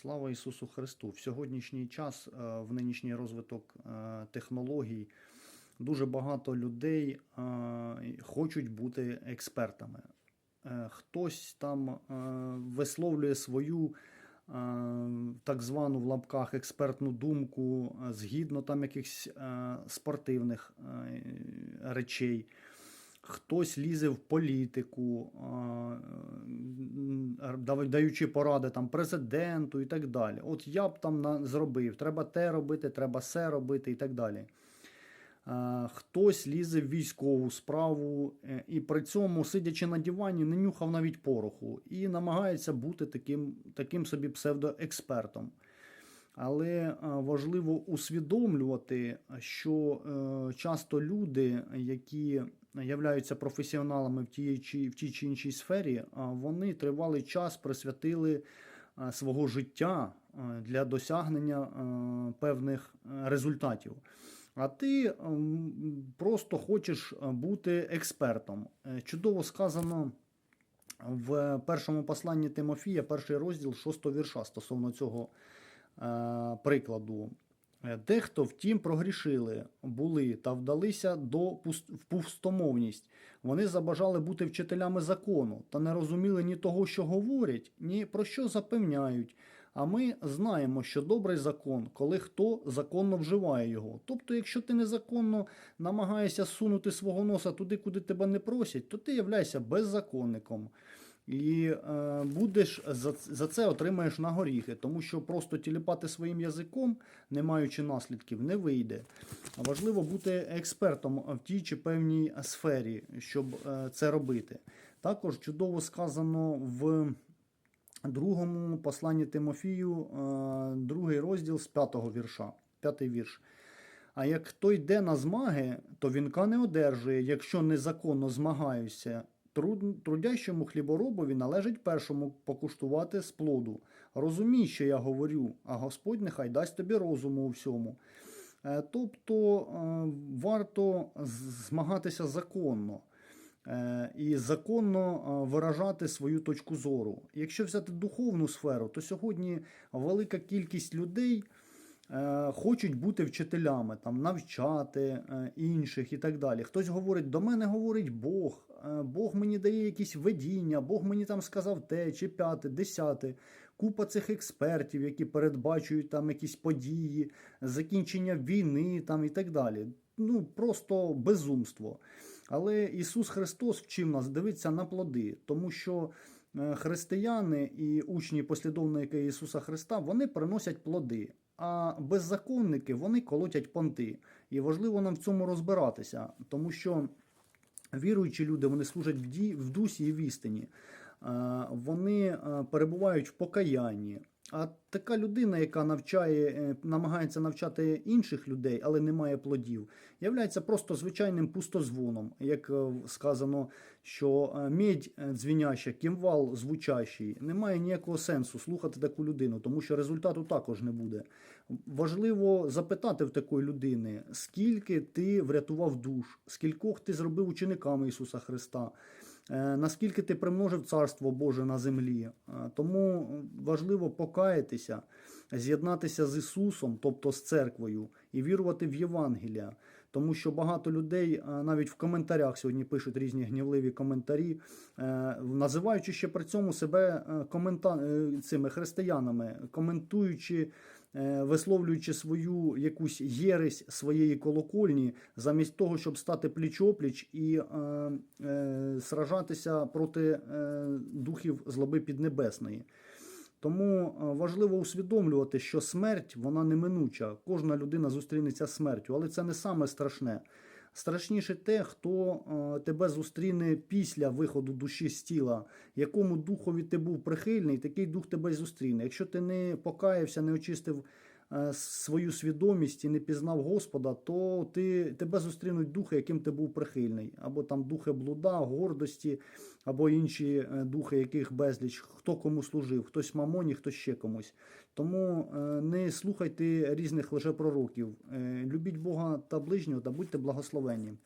Слава Ісусу Христу! В сьогоднішній час, е, в нинішній розвиток е, технологій, дуже багато людей е, хочуть бути експертами. Хтось там висловлює свою так звану в лапках експертну думку згідно там якихось спортивних речей. Хтось лізе в політику, даючи поради там президенту і так далі. От я б там зробив, треба те робити, треба се робити і так далі. Хтось лізе в військову справу е, і при цьому, сидячи на дивані, не нюхав навіть пороху і намагається бути таким, таким собі псевдоекспертом. Але важливо усвідомлювати, що е, часто люди, які являються професіоналами в тій чи, в тій чи іншій сфері, вони тривалий час присвятили е, свого життя е, для досягнення е, певних результатів. А ти просто хочеш бути експертом. Чудово сказано в першому посланні Тимофія, перший розділ шостого вірша стосовно цього прикладу. Е, Дехто, втім, прогрішили, були та вдалися до пустомовність. Вони забажали бути вчителями закону та не розуміли ні того, що говорять, ні про що запевняють. А ми знаємо, що добрий закон, коли хто законно вживає його. Тобто, якщо ти незаконно намагаєшся сунути свого носа туди, куди тебе не просять, то ти являєшся беззаконником. І е, будеш за, за це отримаєш на горіхи, тому що просто тіліпати своїм язиком, не маючи наслідків, не вийде. Важливо бути експертом в тій чи певній сфері, щоб е, це робити. Також чудово сказано в другому посланні Тимофію, е, другий розділ з п'ятого вірша, п'ятий вірш. А як хто йде на змаги, то вінка не одержує, якщо незаконно змагаюся. Труд- Трудящому хліборобові належить першому покуштувати з плоду. Розумій, що я говорю, а Господь нехай дасть тобі розуму у всьому. Е, Тобто е, варто змагатися законно е, і законно виражати свою точку зору. Якщо взяти духовну сферу, то сьогодні велика кількість людей хочуть бути вчителями, там, навчати е, інших і так далі. Хтось говорить, до мене говорить Бог, е, Бог мені дає якісь видіння, Бог мені там сказав те чи п'яте, десяте. Купа цих експертів, які передбачують там якісь події, закінчення війни там і так далі. Ну, просто безумство. Але Ісус Христос вчив нас дивитися на плоди, тому що е, християни і учні послідовники Ісуса Христа вони приносять плоди, а беззаконники вони колотять понти. І важливо нам в цьому розбиратися, тому що віруючі люди вони служать в, дусі і в істині. Вони перебувають в покаянні. А така людина, яка навчає, е, намагається навчати інших людей, але не має плодів, являється просто звичайним пустозвоном. Як е, сказано, що е, медь е, дзвіняща, кімвал звучащий, немає ніякого сенсу слухати таку людину, тому що результату також не буде. Важливо запитати в такої людини, скільки ти врятував душ, скількох ти зробив учениками Ісуса Христа. Е, Наскільки ти примножив Царство Боже на землі? Е, Тому важливо покаятися, з'єднатися з Ісусом, тобто з церквою, і вірувати в Євангелія. Тому що багато людей е, навіть в коментарях сьогодні пишуть різні гнівливі коментарі, називаючи ще при цьому себе комента... е, цими християнами, коментуючи, висловлюючи свою якусь єресь своєї колокольні, замість того, щоб стати пліч-опліч і е, е, сражатися проти е, духів злоби піднебесної. Тому е, важливо усвідомлювати, що смерть вона неминуча. Кожна людина зустрінеться з смертю, але це не саме страшне. Страшніше те, хто е, тебе зустріне після виходу душі з тіла, якому духові ти був прихильний, такий дух тебе й зустріне. Якщо ти не покаявся, не очистив свою свідомість і не пізнав Господа, то ти, тебе зустрінуть духи, яким ти був прихильний, або там духи блуда, гордості, або інші е, духи, яких безліч, хто кому служив, хтось мамоні, хтось ще комусь. Тому е, не слухайте різних лжепророків. пророків. Любіть Бога та ближнього та будьте благословенні.